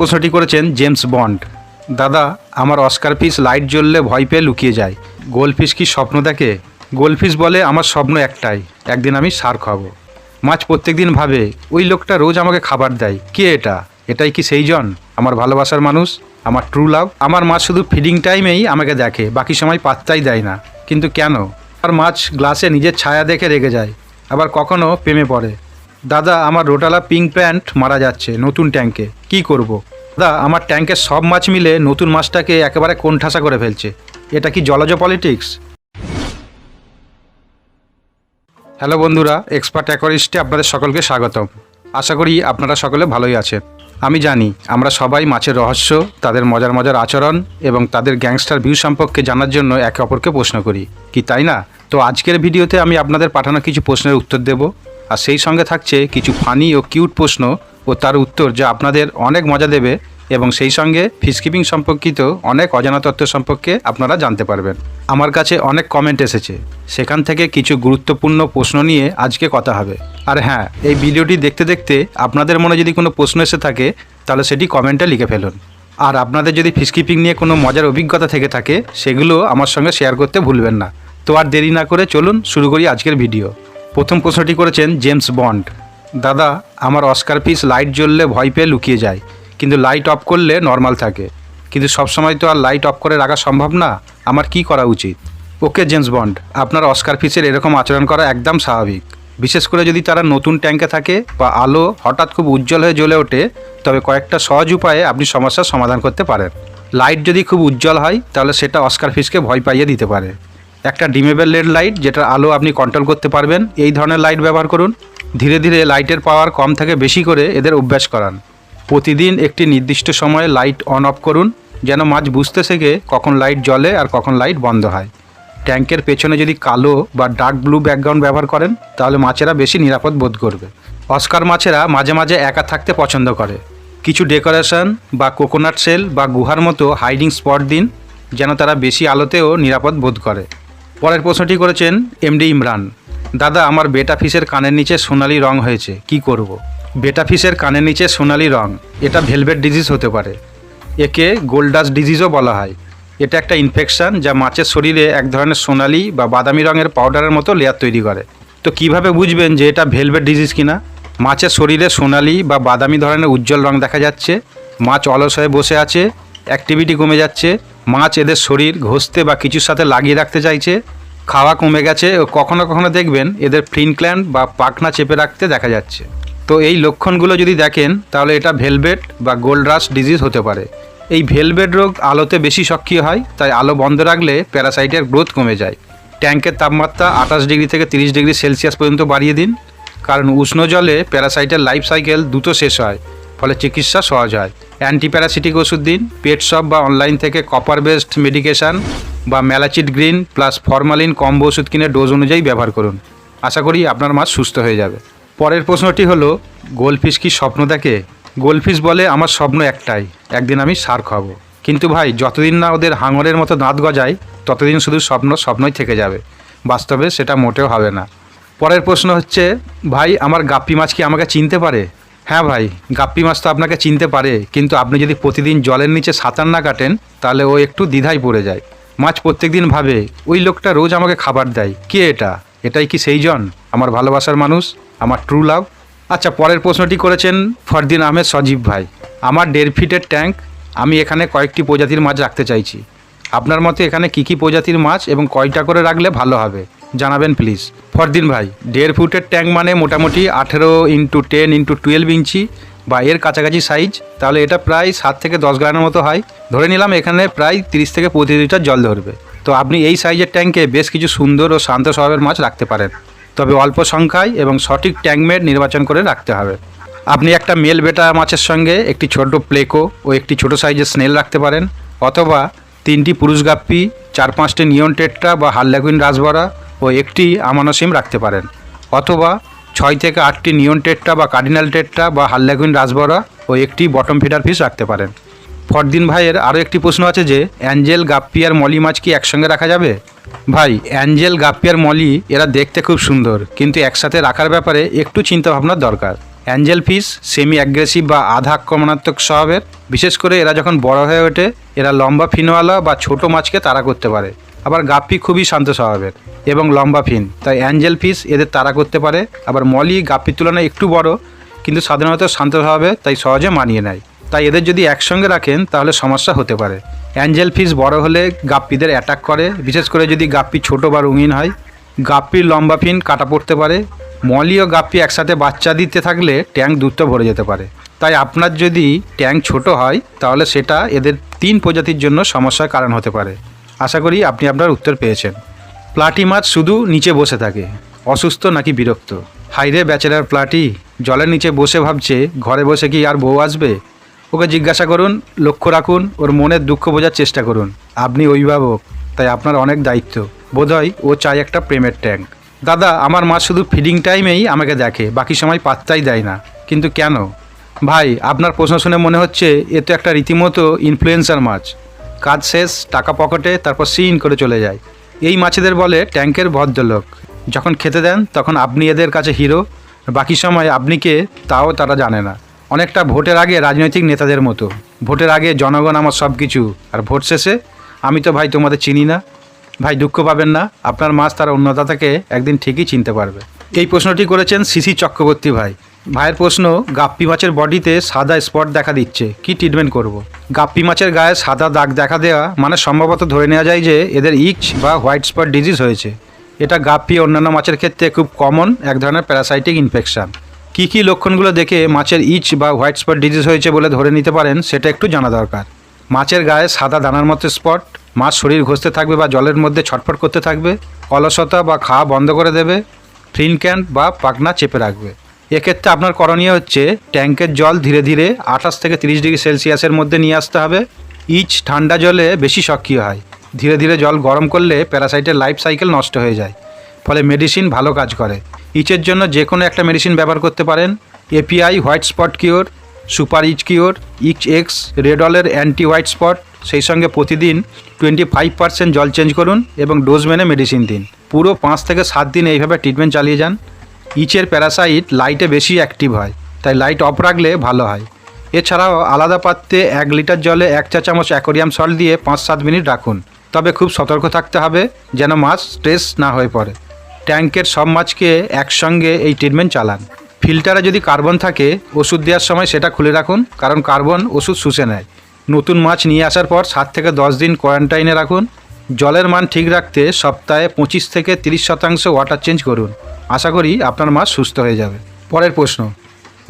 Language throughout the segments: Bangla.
প্রশ্নটি করেছেন জেমস বন্ড। দাদা, আমার অস্কার ফিস লাইট জ্বললে ভয় পেয়ে লুকিয়ে যায়। গোলফিশ কি স্বপ্ন দেখে? গোলফিশ বলে, আমার স্বপ্ন একটাই, একদিন আমি সার হব মাছ প্রত্যেক দিন ভাবে, ওই লোকটা রোজ আমাকে খাবার দেয়, কে এটা? এটাই কি সেই জন? আমার ভালোবাসার মানুষ, আমার ট্রু লাভ আমার মাছ শুধু ফিডিং টাইমেই আমাকে দেখে, বাকি সময় পাত্তাই দেয় না। কিন্তু কেন? আর মাছ গ্লাসে নিজের ছায়া দেখে রেগে যায়, আবার কখনো প্রেমে পড়ে। দাদা, আমার রোটালা পিঙ্ক প্যান্ট মারা যাচ্ছে, নতুন ট্যাঙ্কে কি করব। দাদা, আমার ট্যাঙ্কের সব মাছ মিলে নতুন মাছটাকে একেবারে কোণঠাসা করে ফেলছে। এটা কি জলজ পলিটিক্স হ্যালো বন্ধুরা এক্সপার্ট অ্যাকোয়ারিস্টে আপনাদের সকলকে স্বাগতম। আশা করি আপনারা সকলে ভালোই আছেন। আমি জানি, আমরা সবাই মাছের রহস্য, তাদের মজার মজার আচরণ এবং তাদের গ্যাংস্টার ভিউ সম্পর্কে জানার জন্য একে অপরকে প্রশ্ন করি। কি তাই না? তো আজকের ভিডিওতে আমি আপনাদের পাঠানো কিছু প্রশ্নের উত্তর দেব। আর সেই সঙ্গে থাকছে কিছু ফানি ও কিউট প্রশ্ন ও তার উত্তর যা আপনাদের অনেক মজা দেবে এবং সেই সঙ্গে ফিসকিপিং সম্পর্কিত অনেক অজানা তথ্য সম্পর্কে আপনারা জানতে পারবেন। আমার কাছে অনেক কমেন্ট এসেছে। সেখান থেকে কিছু গুরুত্বপূর্ণ প্রশ্ন নিয়ে আজকে কথা হবে। আর হ্যাঁ এই ভিডিওটি দেখতে দেখতে আপনাদের মনে যদি কোনো প্রশ্ন এসে থাকে, তাহলে সেটি কমেন্টে লিখে ফেলুন। আর আপনাদের যদি ফিসকিপিং নিয়ে কোনো মজার অভিজ্ঞতা থেকে থাকে, সেগুলো আমার সঙ্গে শেয়ার করতে ভুলবেন না। তো আর দেরি না করে চলুন শুরু করি আজকের ভিডিও প্রথম প্রশ্নটি করেছেন জেমস বন্ড। দাদা, আমার অস্কার পিস লাইট জ্বললে ভয় পেয়ে লুকিয়ে যায়, কিন্তু লাইট অফ করলে নর্মাল থাকে। কিন্তু সবসময় তো আর লাইট অফ করে রাখা সম্ভব না, আমার কি করা উচিত? ওকে, জেমস বন্ড, আপনার অস্কার পিসের এরকম আচরণ করা একদম স্বাভাবিক। বিশেষ করে যদি তারা নতুন ট্যাঙ্কে থাকে বা আলো হঠাৎ খুব উজ্জ্বল হয়ে জ্বলে ওঠে, তবে কয়েকটা সহজ উপায়ে আপনি সমস্যার সমাধান করতে পারেন। লাইট যদি খুব উজ্জ্বল হয়, তাহলে সেটা অস্কার ফিসকে ভয় পাইয়ে দিতে পারে। একটা ডিমেবল লেড লাইট, যেটার আলো আপনি কন্ট্রোল করতে পারবেন। এই ধরনের লাইট ব্যবহার করুন। ধীরে ধীরে লাইটের পাওয়ার কম থেকে বেশি করে এদের অভ্যাস করান। প্রতিদিন একটি নির্দিষ্ট সময়ে লাইট অন অফ করুন, যেন মাছ বুঝতে শেখে কখন লাইট জ্বলে আর কখন লাইট বন্ধ হয়। ট্যাঙ্কের পেছনে যদি কালো বা ডার্ক ব্লু ব্যাকগ্রাউন্ড ব্যবহার করেন, তাহলে মাছেরা বেশি নিরাপদ বোধ করবে। অস্কার মাছেরা মাঝে মাঝে একা থাকতে পছন্দ করে। কিছু ডেকোরেশন বা কোকোনাট সেল বা গুহার মতো হাইডিং স্পট দিন, যেন তারা বেশি আলোতেও নিরাপদ বোধ করে। পরের প্রশ্নটি করেছেন এমডি ইমরান। দাদা, আমার বেটা ফিশের কানের নিচে সোনালি রং হয়েছে, কি করব। বেটা ফিশের কানের নিচে সোনালি রং, এটা ভেলভেট ডিজিজ হতে পারে। একে গোল্ডাস ডিজিজও বলা হয়। এটা একটা ইনফেকশন যা মাছের শরীরে এক ধরনের সোনালি বা বাদামি রঙের পাউডারের মতো লেয়ার তৈরি করে। তো কীভাবে বুঝবেন যে এটা ভেলভেট ডিজিজ কিনা? মাছের শরীরে সোনালি বা বাদামি ধরনের উজ্জ্বল রং দেখা যাচ্ছে, মাছ অলস হয়ে বসে আছে, অ্যাক্টিভিটি কমে যাচ্ছে মাছ এদের শরীর, ঘষতে বা কিছুর সাথে লাগিয়ে রাখতে চাইছে। খাওয়া কমে গেছে, ও কখনো কখনো দেখবেন এদের ফ্লিনক্ল্যান্ড বা পাখনা চেপে রাখতে দেখা যাচ্ছে। তো এই লক্ষণগুলো যদি দেখেন, তাহলে এটা ভেলভেট বা গোল্ড রাশ ডিজিজ হতে পারে। এই ভেলভেট রোগ আলোতে বেশি সক্রিয় হয়, তাই আলো বন্ধ রাখলে প্যারাসাইটের গ্রোথ কমে যায়। ট্যাঙ্কের তাপমাত্রা আঠাশ ডিগ্রি থেকে তিরিশ ডিগ্রি সেলসিয়াস পর্যন্ত বাড়িয়ে দিন। কারণ উষ্ণ জলে প্যারাসাইটের লাইফ সাইকেল দ্রুত শেষ হয়। ফলে চিকিৎসা সহজ হয়। অ্যান্টিপ্যারাসিটিক ওষুধ দিন, পেট শপ বা অনলাইন থেকে কপার বেসড মেডিকেশান বা malachite green plus formalin combo ওষুধ কিনে ডোজ অনুযায়ী ব্যবহার করুন। আশা করি আপনার মাছ সুস্থ হয়ে যাবে। পরের প্রশ্নটি হলো গোলফিশ কি স্বপ্ন দেখে? গোলফিশ বলে, আমার স্বপ্ন একটাই, একদিন আমি সার খাব। কিন্তু ভাই, যতদিন না ওদের হাঙরের মতো দাঁত গজায়, ততদিন শুধু স্বপ্ন, স্বপ্নই থেকে যাবে। বাস্তবে সেটা মোটেও হবে না। পরের প্রশ্ন হচ্ছে, ভাই, আমার গাপ্পি মাছ কি আমাকে চিনতে পারে? হ্যাঁ ভাই, গাপ্পি মাছ তো আপনাকে চিনতে পারে, কিন্তু আপনি যদি প্রতিদিন জলের নিচে সাঁতার না কাটেন, তাহলে ও একটু দ্বিধায় পড়ে যায়। মাছ প্রত্যেকদিন ভাবে, ওই লোকটা রোজ আমাকে খাবার দেয়, কে এটা? এটাই কি সেই জন আমার ভালোবাসার মানুষ, আমার ট্রু লাভ আচ্ছা পরের প্রশ্নটি করেছেন ফরদিন আহমেদ সজীব ভাই। আমার দেড় ফিটের ট্যাঙ্ক, আমি এখানে কয়েকটি প্রজাতির মাছ রাখতে চাইছি। আপনার মতে এখানে কী কী প্রজাতির মাছ এবং কয়টা করে রাখলে ভালো হবে? জানাবেন প্লিজ ফরদিন ভাই, দেড় ফুটের ট্যাঙ্ক মানে মোটামুটি আঠেরো into ten into twelve inch বা এর কাছাকাছি সাইজ তাহলে এটা প্রায় সাত থেকে দশ গ্রামের মতো হয়। ধরে নিলাম এখানে প্রায় তিরিশ থেকে পঁয়ত্রিশ লিটার জল ধরবে। তো আপনি এই সাইজের ট্যাঙ্কে বেশ কিছু সুন্দর ও শান্ত স্বভাবের মাছ রাখতে পারেন। তবে অল্প সংখ্যায় এবং সঠিক ট্যাঙ্কমেট নির্বাচন করে রাখতে হবে। আপনি একটা মেল বেটা মাছের সঙ্গে একটি ছোট প্লেকো ও একটি ছোট সাইজের স্নেল রাখতে পারেন। অথবা তিনটি পুরুষ গাপ্পি, চার পাঁচটি নিয়ন টেট্রা বা হাল্লাকুইন রাজবরা ও একটি আমানসিম রাখতে পারেন। অথবা ছয় থেকে আটটি নিয়ন টেট্রা বা কার্ডিনাল টেট্রা বা হাল্লাকুইন রাজবরা ও একটি বটম ফিডার ফিস রাখতে পারেন। ফরদিন ভাইয়ের আরও একটি প্রশ্ন আছে যে, অ্যাঞ্জেল, গাপ্পি আর মলি মাছ কি একসঙ্গে রাখা যাবে? ভাই, অ্যাঞ্জেল, গাপ্পি আর মলি এরা দেখতে খুব সুন্দর, কিন্তু একসাথে রাখার ব্যাপারে একটু চিন্তা ভাবনার দরকার। অ্যাঞ্জেল ফিশ সেমি অ্যাগ্রেসিভ বা আধা আক্রমণাত্মক স্বভাবের, বিশেষ করে এরা যখন বড় হয়ে ওঠে, এরা লম্বা ফিনওয়ালা বা ছোট মাছকে তাড়া করতে পারে। আবার গাপ্পি খুবই শান্ত স্বভাবের। এবং লম্বা ফিন। তাই অ্যাঞ্জেল ফিশ এদের তাড়া করতে পারে। আবার মলি গাপ্পির তুলনায় একটু বড়, কিন্তু সাধারণত শান্ত স্বভাবে তাই সহজে মানিয়ে নেয়। তাই এদের যদি একসঙ্গে রাখেন, তাহলে সমস্যা হতে পারে। অ্যাঞ্জেল ফিস বড় হলে গাপ্পিদের অ্যাটাক করে। বিশেষ করে যদি গাপ্পি ছোট বা রঙিন হয়, গাপ্পির লম্বা ফিন কাটা পড়তে পারে। মলি ও গাপ্পি একসাথে বাচ্চা দিতে থাকলে ট্যাঙ্ক দ্রুত ভরে যেতে পারে। তাই আপনার যদি ট্যাঙ্ক ছোট হয়, তাহলে সেটা এদের তিন প্রজাতির জন্য সমস্যার কারণ হতে পারে। আশা করি আপনি আপনার উত্তর পেয়েছেন। প্লাটি মাছ শুধু নিচে বসে থাকে, অসুস্থ নাকি বিরক্ত? হাইরে ব্যাচেলার প্লাটি, জলের নিচে বসে ভাবছে, ঘরে বসে কি আর বউ আসবে? ওকে জিজ্ঞাসা করুন, লক্ষ্য রাখুন, ওর মনের দুঃখ বোঝার চেষ্টা করুন। আপনি অভিভাবক, তাই আপনার অনেক দায়িত্ব। বোধহয় ও চায় একটা প্রেমের ট্যাঙ্ক। দাদা, আমার মা শুধু ফিডিং টাইমেই আমাকে দেখে, বাকি সময় পাত্তাই দেয় না। কিন্তু কেন? ভাই, আপনার প্রশ্ন শুনে মনে হচ্ছে, এ তো একটা রীতিমতো ইনফ্লুয়েন্সার মাছ। কাজ শেষ, টাকা পকেটে, তারপর সিন করে চলে যায়। এই মাছেদের বলে ট্যাঙ্কের ভদ্রলোক। যখন খেতে দেন, তখন আপনি এদের কাছে হিরো, বাকি সময় আপনি কে, তাও তারা জানে না। অনেকটা ভোটের আগে রাজনৈতিক নেতাদের মতো। ভোটের আগে জনগণ আমার সব কিছু আর ভোট শেষে আমি তো ভাই তোমাদের চিনি না। ভাই, দুঃখ পাবেন না, আপনার মাছ তার অন্যদাতাকে একদিন ঠিকই চিনতে পারবে। এই প্রশ্নটি করেছেন সিসি চক্রবর্তী ভাই। ভাইয়ের প্রশ্ন, গাপ্পি মাছের বডিতে সাদা স্পট দেখা দিচ্ছে, কি ট্রিটমেন্ট করব। গাপ্পি মাছের গায়ে সাদা দাগ দেখা দেওয়া মানে সম্ভবত ধরে নেওয়া যায় যে এদের ইচ বা হোয়াইট স্পট ডিজিজ হয়েছে। এটা গাপ্পি অন্যান্য মাছের ক্ষেত্রে খুব কমন এক ধরনের প্যারাসাইটিক ইনফেকশান কী কী লক্ষণগুলো দেখে মাছের ইচ বা হোয়াইট স্পট ডিজিজ হয়েছে বলে ধরে নিতে পারেন, সেটা একটু জানা দরকার। মাছের গায়ে সাদা দানার মতো স্পট মাছ শরীর ঘষতে থাকবে বা জলের মধ্যে ছটফট করতে থাকবে, অলসতা বা খাওয়া বন্ধ করে দেবে ফ্রিন ক্যান বা পাকনা চেপে রাখবে। এক্ষেত্রে আপনার করণীয় হচ্ছে ট্যাঙ্কের জল ধীরে ধীরে আঠাশ থেকে তিরিশ ডিগ্রি সেলসিয়াসের মধ্যে নিয়ে আসতে হবে। ইচ ঠান্ডা জলে বেশি সক্রিয় হয়। ধীরে ধীরে জল গরম করলে প্যারাসাইটের লাইফ সাইকেল নষ্ট হয়ে যায়। ফলে মেডিসিন ভালো কাজ করে। ইচের জন্য যে কোনো একটা মেডিসিন ব্যবহার করতে পারেন। API white spot cure, super ich cure, ich X, রেডলের anti white spot, সেই সঙ্গে প্রতিদিন টোয়েন্টি ফাইভ পার্সেন্ট জল চেঞ্জ করুন এবং ডোজ মেনে মেডিসিন দিন। পুরো পাঁচ থেকে সাত দিন এইভাবে ট্রিটমেন্ট চালিয়ে যান। ইচের প্যারাসাইট লাইটে বেশি অ্যাক্টিভ হয়, তাই লাইট অফ রাখলে ভালো হয়। এছাড়াও আলাদা পাত্রে এক লিটার জলে এক চা চামচ অ্যাকোরিয়াম সল্ট দিয়ে পাঁচ সাত মিনিট রাখুন। তবে খুব সতর্ক থাকতে হবে যেন মাছ স্ট্রেস না হয়ে পড়ে। ট্যাঙ্কের সব মাছকে একসঙ্গে এই ট্রিটমেন্ট চালান। ফিল্টারে যদি কার্বন থাকে, ওষুধ দেওয়ার সময় সেটা খুলে রাখুন, কারণ কার্বন ওষুধ শুষে নেয়। নতুন মাছ নিয়ে আসার পর সাত থেকে দশ দিন কোয়ারেন্টাইনে রাখুন। জলের মান ঠিক রাখতে সপ্তাহে পঁচিশ থেকে তিরিশ শতাংশ ওয়াটার চেঞ্জ করুন। আশা করি আপনার মাছ সুস্থ হয়ে যাবে। পরের প্রশ্ন,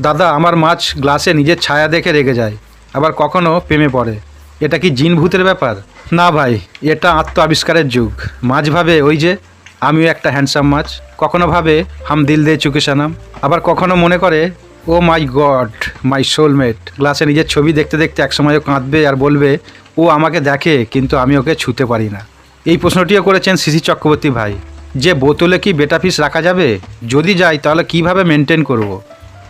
দাদা, আমার মাছ গ্লাসে নিজের ছায়া দেখে রেগে যায়, আবার কখনো প্রেমে পড়ে। এটা কি জিন ভূতের ব্যাপার? না ভাই, এটা আত্ম আবিষ্কারের যুগ। মাছ ভাবে ওই যে, আমিও একটা হ্যান্ডসাম মাছ। কখনো ভাবে, হাম দিল দে চুকে সানাম। আবার কখনো মনে করে, ও মাই গড, মাই সোলমেট। গ্লাসে নিজের ছবি দেখতে দেখতে একসময় কাঁদবে আর বলবে, ও আমাকে দেখে, কিন্তু আমি ওকে ছুতে পারি না। এই প্রশ্নটিও করেছেন সিসি চক্রবর্তী ভাই। যে বোতলে কি বেটা পিস রাখা যাবে? যদি যাই, তাহলে কীভাবে মেনটেন করব।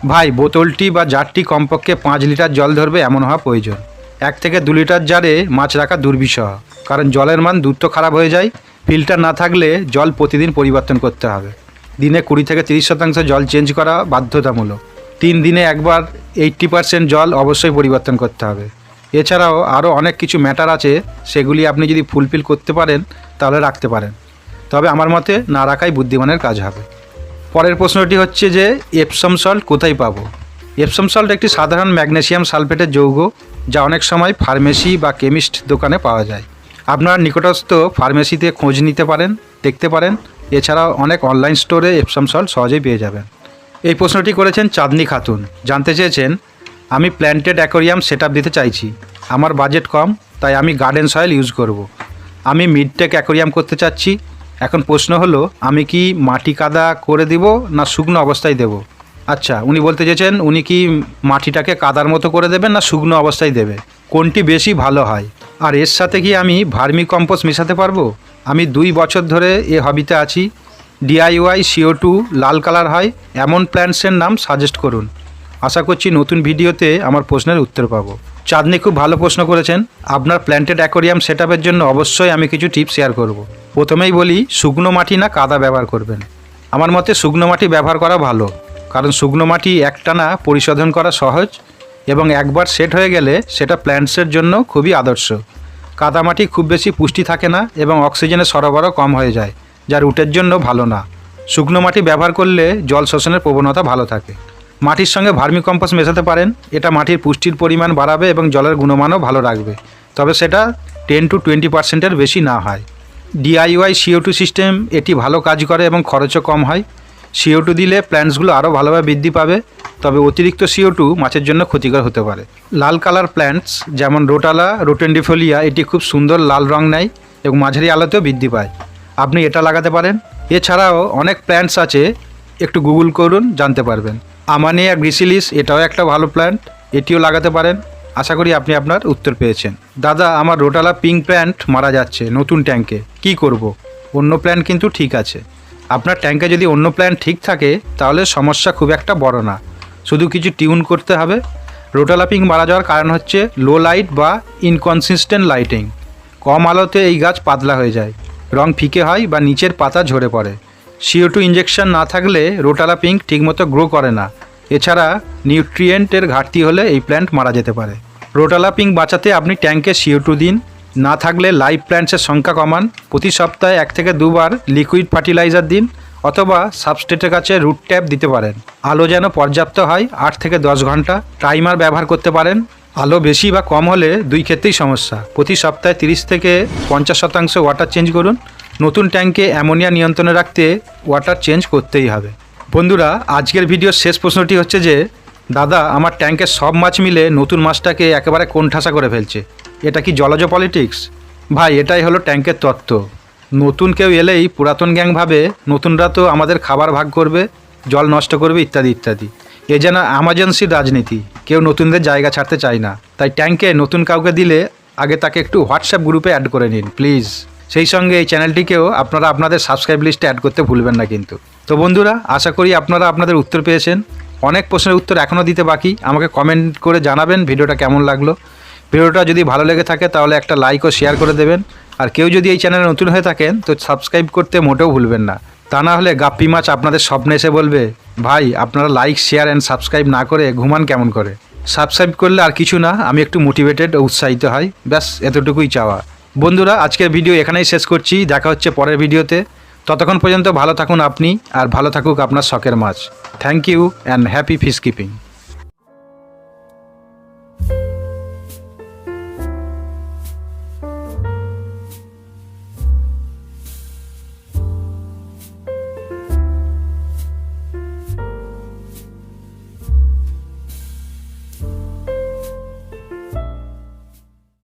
ভাই, বোতলটি বা জারটি কমপক্ষে পাঁচ লিটার জল ধরবে এমন হওয়া প্রয়োজন। এক থেকে দু লিটার জারে মাছ রাখা দুর্বিষহ। কারণ জলের মান দ্রুত খারাপ হয়ে যায়। ফিল্টার না থাকলে জল প্রতিদিন পরিবর্তন করতে হবে। দিনে কুড়ি থেকে তিরিশ শতাংশ জল চেঞ্জ করা বাধ্যতামূলক। তিন দিনে একবার এইট্টি পার্সেন্ট জল অবশ্যই পরিবর্তন করতে হবে। এছাড়াও আরও অনেক কিছু ম্যাটার আছে, সেগুলি আপনি যদি ফুলফিল করতে পারেন, তাহলে রাখতে পারেন। তবে আমার মতে না রাখাই বুদ্ধিমানের কাজ হবে। পরের প্রশ্নটি হচ্ছে যে, এপসম সল্ট কোথায় পাবো? এপসম সল্ট একটি সাধারণ ম্যাগনেসিয়াম সালফেটের যৌগ, যা অনেক সময় ফার্মেসি বা কেমিস্ট দোকানে পাওয়া যায়। আপনার নিকটস্থ ফার্মেসিতে খোঁজ নিতে পারেন, দেখতে পারেন। এছাড়াও অনেক অনলাইন স্টোরে এপসম সল্ট সহজেই পেয়ে যাবেন। এই প্রশ্নটি করেছেন চাঁদনি খাতুন। জানতে চেয়েছেন, আমি প্ল্যান্টেড অ্যাকোরিয়াম সেট দিতে চাইছি। আমার বাজেট কম, তাই আমি গার্ডেন সয়েল ইউজ করব। আমি মিডটেক অ্যাকোরিয়াম করতে চাচ্ছি এখন প্রশ্ন হলো, আমি কি মাটি কাদা করে দিব না শুকনো অবস্থায় দেব? আচ্ছা উনি বলতে চেয়েছেন, উনি কি মাটিটাকে কাদার মতো করে দেবেন না শুকনো অবস্থায় দেবে? কোনটি বেশি ভালো হয়? আর এর সাথে কি আমি ভার্মি কম্পোস্ট মেশাতে পারব? আমি দুই বছর ধরে এ হবিতে আছি। ডিআইওয়াই সিও টু লাল কালার হয়, এমন প্ল্যান্টসের নাম সাজেস্ট করুন। আশা করছি নতুন ভিডিওতে আমার প্রশ্নের উত্তর পাবো। চাঁদনি খুব ভালো প্রশ্ন করেছেন। আপনার প্ল্যান্টেড অ্যাকোরিয়াম সেট জন্য অবশ্যই আমি কিছু টিপস শেয়ার করব। প্রথমেই বলি, শুকনো মাটি না কাদা ব্যবহার করবেন। আমার মতে শুকনো মাটি ব্যবহার করা ভালো, কারণ শুকনো মাটি একটানা পরিশোধন করা সহজ এবং একবার সেট হয়ে গেলে সেটা প্ল্যান্টসের জন্য খুবই আদর্শ। কাদামাটি খুব বেশি পুষ্টি থাকে না এবং অক্সিজেনের সরবরাহ কম হয়ে যায় যা রুটের জন্য ভালো না। শুকনো মাটি ব্যবহার করলে জল শোষণের প্রবণতা ভালো থাকে। মাটির সঙ্গে ভার্মি কম্পোস্ট মেশাতে পারেন, এটা মাটির পুষ্টির পরিমাণ বাড়াবে এবং জলের গুণমানও ভালো রাখবে। তবে সেটা টেন টু টোয়েন্টি পার্সেন্টের বেশি না হয়। ডিআইওয়াই সিও টু সিস্টেম এটি ভালো কাজ করে এবং খরচও কম হয়। সিও টু দিলে প্ল্যান্টসগুলো আরও ভালোভাবে বৃদ্ধি পাবে, তবে অতিরিক্ত সিও টু মাছের জন্য ক্ষতিকর হতে পারে। লাল কালার প্ল্যান্টস যেমন রোটালা, রোটেন্ডিফোলিয়া, এটি খুব সুন্দর লাল রং নেয় এবং মাঝারি আলোতেও বৃদ্ধি পায়। আপনি এটা লাগাতে পারেন। এছাড়াও অনেক প্ল্যান্টস আছে, একটু গুগল করুন, জানতে পারবেন। আমানিয়া গ্রিসিলিস এটাও একটা ভালো প্ল্যান্ট এটিও লাগাতে পারেন। আশা করি আপনি আপনার উত্তর পেয়েছেন। দাদা, আমার রোটালা পিঙ্ক প্ল্যান্ট মারা যাচ্ছে, নতুন ট্যাঙ্কে কি করব। অন্য প্ল্যান্ট কিন্তু ঠিক আছে। আপনার ট্যাঙ্কে যদি অন্য প্ল্যান্ট ঠিক থাকে, তাহলে সমস্যা খুব একটা বড় না। শুধু কিছু টিউন করতে হবে। রোটালা পিঙ্ক মারা যাওয়ার কারণ হচ্ছে লো লাইট বা ইনকনসিস্টেন্ট লাইটিং কম আলোতে এই গাছ পাতলা হয়ে যায়। রং ফিকে হয় বা নিচের পাতা ঝরে পড়ে। সিও টু ইঞ্জেকশন না থাকলে রোটালা পিঙ্ক ঠিকমতো গ্রো করে না। এছাড়া নিউট্রিয়েন্টের ঘাটতি হলে এই প্ল্যান্ট মারা যেতে পারে। রোটালা পিঙ্ক বাঁচাতে আপনি ট্যাঙ্কে সিও টু দিন। না থাকলে লাইভ প্ল্যান্টসের সংখ্যা কমান। প্রতি সপ্তাহে এক থেকে দুবার লিকুইড ফার্টিলাইজার দিন অথবা সাবস্টেটের কাছে রুট ট্যাপ দিতে পারেন। আলো যেন পর্যাপ্ত হয়, আট থেকে দশ ঘণ্টা টাইমার ব্যবহার করতে পারেন। আলো বেশি বা কম হলে দুই ক্ষেত্রেই সমস্যা। প্রতি সপ্তাহে তিরিশ থেকে পঞ্চাশ শতাংশ ওয়াটার চেঞ্জ করুন। নতুন ট্যাঙ্কে অ্যামোনিয়া নিয়ন্ত্রণে রাখতে ওয়াটার চেঞ্জ করতেই হবে। বন্ধুরা, আজকের ভিডিওর শেষ প্রশ্নটি হচ্ছে যে দাদা, আমার ট্যাঙ্কের সব মাছ মিলে নতুন মাছটাকে একেবারে কোণঠাসা করে ফেলছে। এটা কি জলজ পলিটিক্স? ভাই, এটাই হলো ট্যাঙ্কের তত্ত্ব। নতুন কেউ এলেই পুরাতন গ্যাং ভাবে, নতুনরা তো আমাদের খাবার ভাগ করবে, জল নষ্ট করবে ইত্যাদি ইত্যাদি। এ যেন এমার্জেন্সির রাজনীতি, কেউ নতুনদের জায়গা ছাড়তে চায় না। তাই ট্যাঙ্কে নতুন কাউকে দিলে আগে তাকে একটু হোয়াটসঅ্যাপ গ্রুপে অ্যাড করে নিন, প্লিজ। সেই সঙ্গে এই চ্যানেলটিকেও আপনারা আপনাদের সাবস্ক্রাইব লিস্টে অ্যাড করতে ভুলবেন না কিন্তু। তো বন্ধুরা, আশা করি আপনারা আপনাদের উত্তর পেয়েছেন। অনেক প্রশ্নের উত্তর এখনও দিতে বাকি। আমাকে কমেন্ট করে জানাবেন ভিডিওটা কেমন লাগল। ভিডিওটা যদি ভালো লেগে থাকে তাহলে একটা লাইক ও শেয়ার করে দেবেন। আর কেউ যদি এই চ্যানেলে নতুন হয়ে থাকেন তো সাবস্ক্রাইব করতে মোটেও ভুলবেন না। তা না হলে গাপ্পি মাছ আপনাদের স্বপ্নে এসে বলবে, ভাই, আপনারা লাইক শেয়ার অ্যান্ড সাবস্ক্রাইব না করে ঘুমান কেমন করে? সাবস্ক্রাইব করলে আর কিছু না, আমি একটু মোটিভেটেড ও উৎসাহিত হই। ব্যাস, এতটুকুই চাওয়া। বন্ধুরা, আজকের ভিডিও এখানেই শেষ করছি। দেখা হচ্ছে পরের ভিডিওতে ততক্ষণ পর্যন্ত ভালো থাকুন আপনি আর ভালো থাকুক আপনার শখের মাছ। Thank you and happy fish keeping